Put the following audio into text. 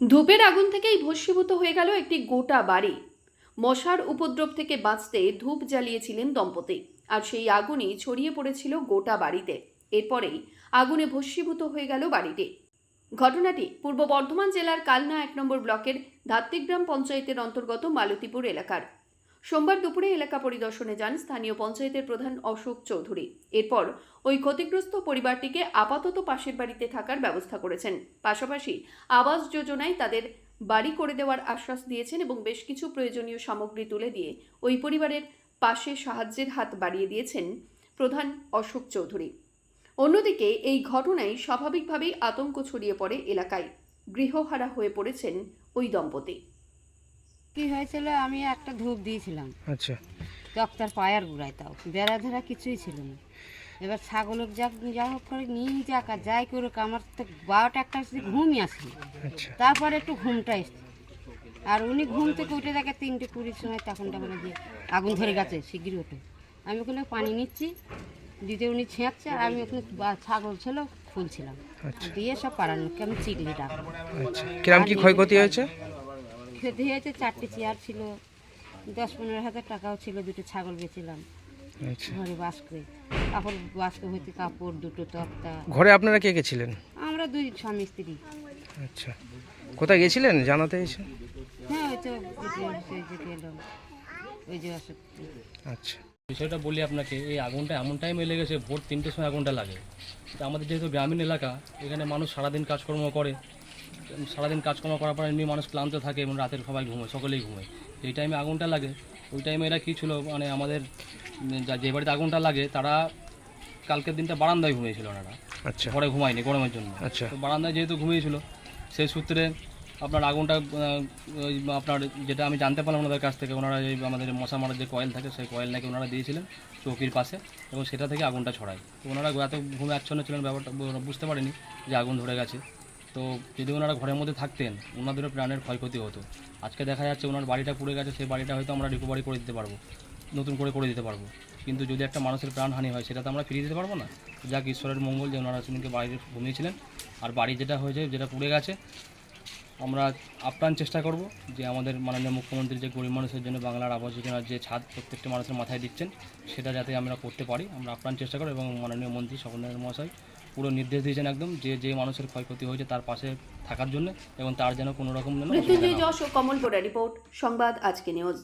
ধূপের আগুন থেকেই ভস্মীভূত হয়ে গেল একটি গোটা বাড়ি। মশার উপদ্রব থেকে বাঁচতে ধূপ জ্বালিয়েছিলেন দম্পতি, আর সেই আগুনই ছড়িয়ে পড়েছিল গোটা বাড়িতে। এরপরেই আগুনে ভস্মীভূত হয়ে গেল বাড়িটি। ঘটনাটি পূর্ব বর্ধমান জেলার কালনা এক নম্বর ব্লকের ধাত্রিগ্রাম পঞ্চায়েতের অন্তর্গত মালতীপুর এলাকার। সোমবার দুপুরে এলাকা পরিদর্শনে যান স্থানীয় পঞ্চায়েতের প্রধান অশোক চৌধুরী। এরপর ওই ক্ষতিগ্রস্ত পরিবারটিকে আপাতত পাশের বাড়িতে থাকার ব্যবস্থা করেছেন। পাশাপাশি আবাস যোজনায় তাদের বাড়ি করে দেওয়ার আশ্বাস দিয়েছেন এবং বেশ কিছু প্রয়োজনীয় সামগ্রী তুলে দিয়ে ওই পরিবারের পাশে সাহায্যের হাত বাড়িয়ে দিয়েছেন প্রধান অশোক চৌধুরী। অন্যদিকে এই ঘটনায় স্বাভাবিকভাবেই আতঙ্ক ছড়িয়ে পড়ে এলাকায়। গৃহহারা হয়ে পড়েছেন ওই দম্পতি। কি হয়েছিল? আমি একটা ধূপ দিয়েছিলাম। আচ্ছা। ডক্টর পায়ার গুড়ায় তাও। বেড়া ধরা কিছুই ছিল না। এবার ছাগলের যা যা হোক করে নিয়ে যাক আর যাই করুক আমার তো বারোটা একটা ঘুমই আসেনি। আচ্ছা। তারপরে একটু ঘুমটা এসছে। আর উনি ঘুম থেকে উঠে দেখে তিনটে কুড়ির সময় তখনটা বলে যে আগুন ধরে গেছে শিগগির ওঠে। আমি ওখানে পানি নিচ্ছি দিতে উনি ছেঁচছে আর আমি ওখানে ছাগল ছিল খুলছিলাম। আচ্ছা। দিয়ে সব পাড়ানো আমি চিকলি ডাকবো আচ্ছা। কিরম কি ক্ষয়ক্ষতি হয়েছে? খেতে হয়েছে চারটে চেয়ার ছিল দশ পনেরো হাজার টাকাও ছিল দুটো ছাগল বেছিলাম আচ্ছা। ঘরে বাস করে। কাপড় বাস্ক হইতে কাপড় দুটো তক্তা। ঘরে আপনারা কে কে ছিলেন? আমরা দুই স্বামী স্ত্রী। আচ্ছা। কোথায় গেছিলেন? জানাতে এসে? হ্যাঁ ওই তো যে গেলাম ওই যে আচ্ছা। বিষয়টা বলি আপনাকে এই আগুনটা এমন টাইমে লেগেছে ভোর তিনটের সময় আগুনটা লাগে। তো আমাদের যেহেতু গ্রামীণ এলাকা এখানে মানুষ সারাদিন কাজকর্ম করে সারাদিন কাজকর্ম করার পর এমনি মানুষ ক্লান্ত থাকে এবং রাতের সবাই ঘুমোয় সকলেই ঘুমোয়। এই টাইমে আগুনটা লাগে। ওই টাইমে এরা কী ছিল মানে আমাদের যা- যে বাড়িতে আগুনটা লাগে তারা কালকের দিনটা বারান্দায় ঘুমিয়েছিল ওনারা। আচ্ছা। ঘরে ঘুমায়নি গরমের জন্য। আচ্ছা। তো বারান্দায় যেহেতু ঘুমিয়েছিল সেই সূত্রে আপনার আগুনটা আপনার যেটা আমি জানতে পারলাম ওনাদের কাছ থেকে ওনারা এই আমাদের মশা মারার যে কয়েল থাকে সেই কয়েল নাকি ওনারা দিয়েছিলেন চৌকির পাশে এবং সেটা থেকে আগুনটা ছড়ায়। তো ওনারা এত ঘুমে আচ্ছন্ন ছিলেন ব্যাপারটা বুঝতে পারেনি যে আগুন ধরে গেছে। তো যদি ওনারা ঘরের মধ্যে থাকতেন, ওনাদেরও প্রাণের ক্ষয়ক্ষতি হতো। আজকে দেখা যাচ্ছে ওনার বাড়িটা পুড়ে গেছে, সেই বাড়িটা হয়তো আমরা রিকভারি করে দিতে পারব, নতুন করে করে দিতে পারব। কিন্তু যদি একটা মানুষের প্রাণহানি হয়, সেটা তো আমরা ফিরিয়ে দিতে পারব না। যাক, ঈশ্বরের মঙ্গল যে ওনারা সেদিনকে বাড়িতে ঘুমিয়েছিলেন। আর বাড়ি যেটা হয়েছে, যেটা পুড়ে গেছে, আমরা আপ্রাণ চেষ্টা করব যে আমাদের মাননীয় মুখ্যমন্ত্রী যে গরিব মানুষের জন্য বাংলার আবাস যোজনার যে ছাদ প্রত্যেকটা মানুষের মাথায় দিচ্ছেন, সেটা যাতে আমরা করতে পারি। আমরা আপ্রাণ চেষ্টা করব এবং মাননীয় মন্ত্রী স্বপনদেব মহাশয় পুরো নির্দেশ দিয়েছেন একদম যে যে মানুষের ক্ষয়ক্ষতি হয়েছে তার পাশে থাকার জন্য এবং তার যেন কোনো রকম মৃত্যুঞ্জয় যশ ও কমল রিপোর্ট সংবাদ আজকে নিউজ।